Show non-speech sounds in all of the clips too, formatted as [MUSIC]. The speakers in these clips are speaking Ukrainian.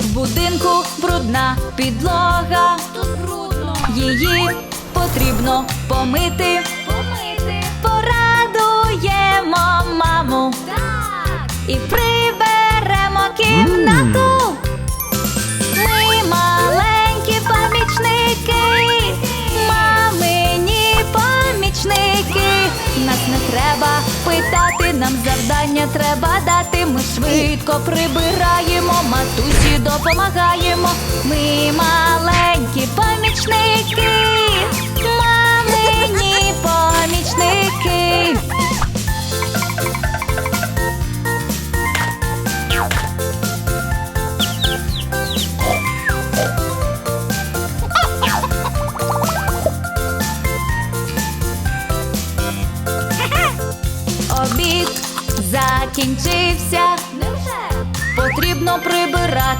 В будинку брудна підлога. Тут брудно. Її потрібно помити. Помити. Порадуємо маму Так. і приберемо кімнату. Нас не треба питати, нам завдання треба дати. Ми швидко прибираємо, матусі допомагаємо. Ми маленькі помічники, мамині помічники.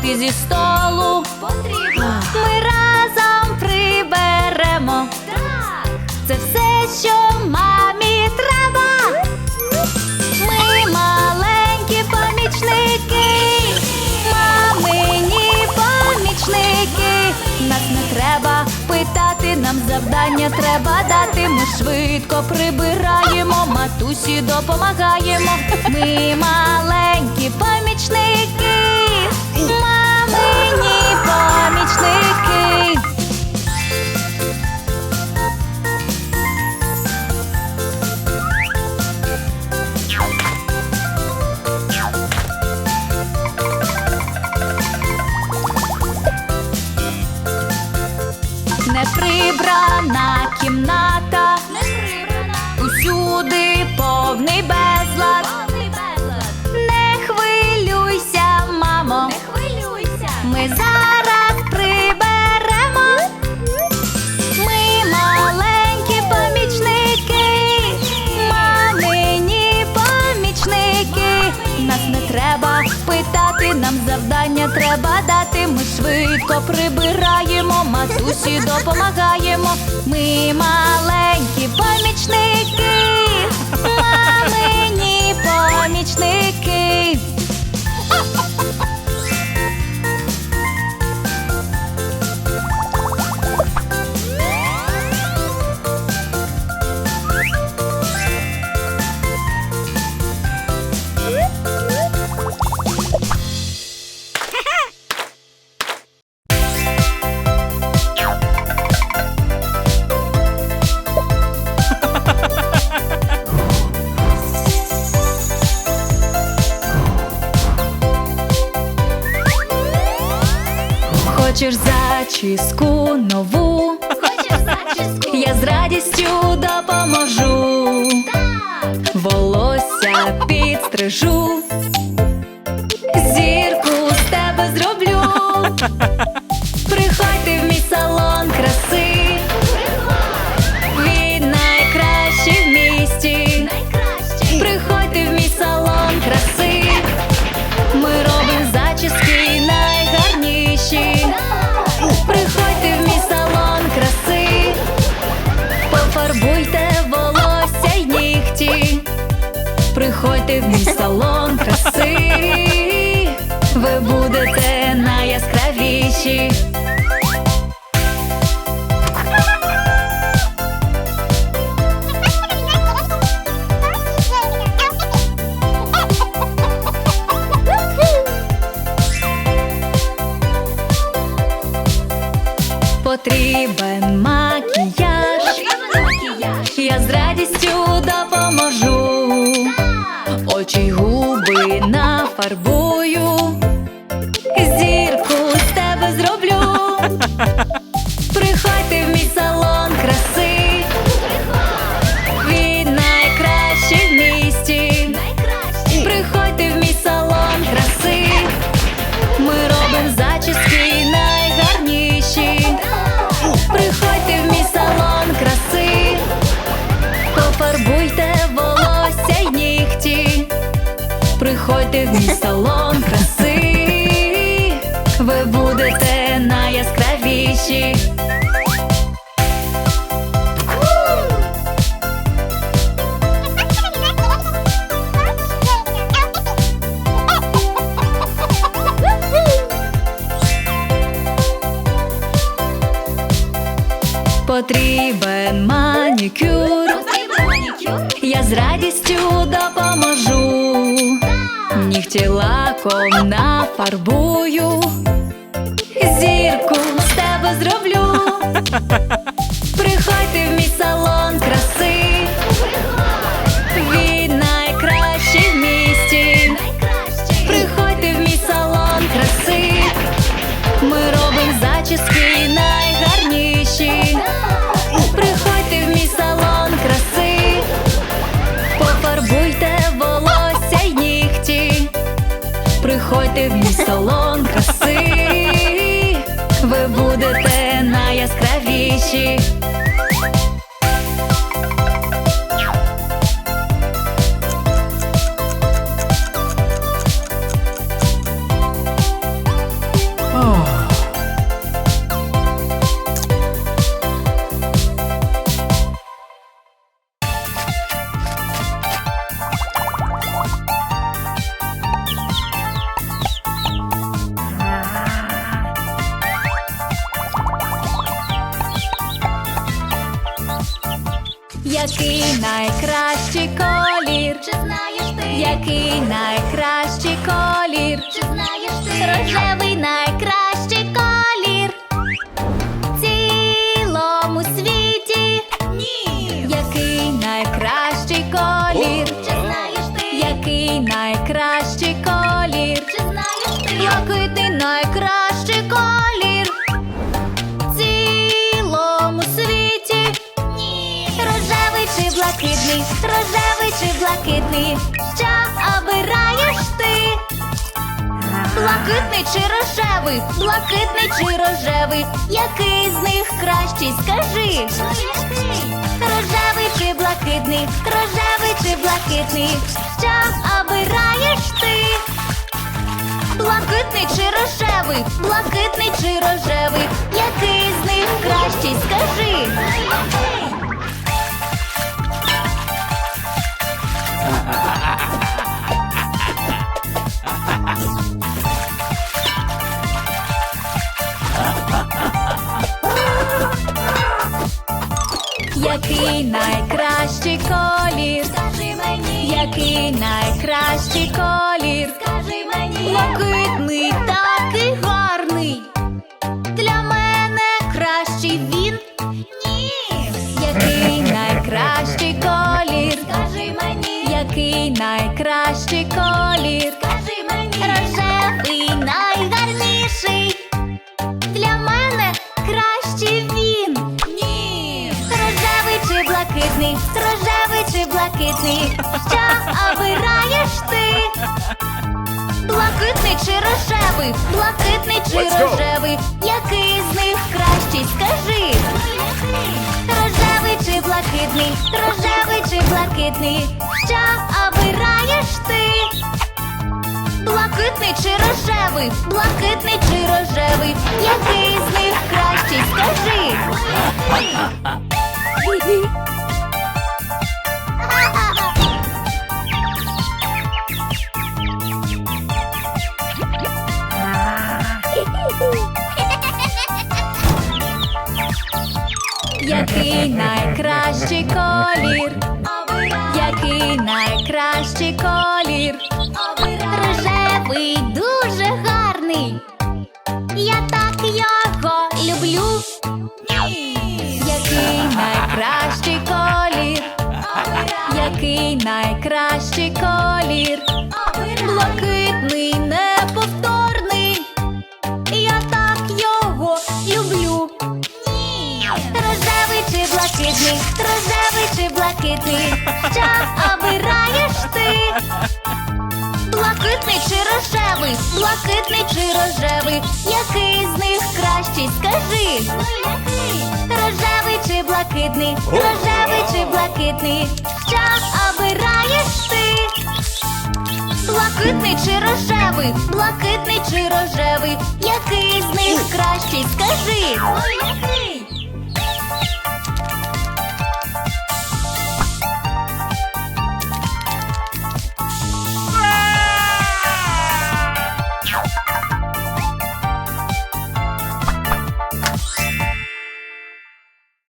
Прибирати зі столу. Потрібно. Ми разом приберемо. Так. Це все, що мамі треба. Ми маленькі помічники, мамині помічники. Нас не треба питати, нам завдання треба дати. Ми швидко прибираємо, матусі допомагаємо. Ми маленькі помічники, Не прибрана кімната, усюди повний безлад. Не хвилюйся, мамо, Не хвилюйся. ми зараз приберемо. Ми маленькі помічники, мамині помічники. Нас не треба питати, нам завдання швидко прибираємо, матусі допомагаємо. Ми маленькі помічники, мамині помічники. Хочеш зачіску нову? Хочеш зачіску? Я з радістю допоможу. Так. Волосся підстрижу, Приходьте в мій салон краси, ви будете найяскравіші. Приходьте в мій салон краси, ви будете найгарніші. Потрібен лаком нафарбую. Зірку з тебе зроблю. [LAUGHS] Приходьте в мій салон краси. Приходьте в мій салон краси, ви будете найяскравіші. Який найкращий колір? Чи знаєш ти? Який найкращий колір? Чи знаєш ти? Рожевий найкращий блакитний, рожевий чи блакитний, що обираєш ти? Блакитний чи рожевий, блакитний чи рожевий, який з них кращий, скажи. Рожевий чи блакитний, рожевий чи блакитний, що обираєш ти? Блакитний чи рожевий, блакитний чи рожевий, який з них кращий, скажи. Який найкращий колір? Скажи мені. Який найкращий колір? Скажи мені. Блакитний такий гарний. Для мене кращий він. Ні. Найкращий колір? Скажи мені. Рожевий найгарніший. Для мене кращий він. Ні. Рожевий чи блакитний, рожевий чи блакитний, що обираєш ти? Блакитний чи рожевий, блакитний чи Let's go. рожевий, який з них кращий, скажи. Чи блакитний, рожевий чи блакитний, що обираєш ти? Блакитний чи рожевий, блакитний чи рожевий, який з них кращий, скажи. [LAUGHS] [LAUGHS] Який найкращий колір? Який найкращий колір? Рожевий дуже гарний. Я так чи рожевий, блакитний чи рожевий, який з них кращий, скажи. Рожевий чи блакитний, рожевий чи блакитний, що обираєш ти? Блакитний чи рожевий, блакитний чи рожевий, який з них кращий, скажи.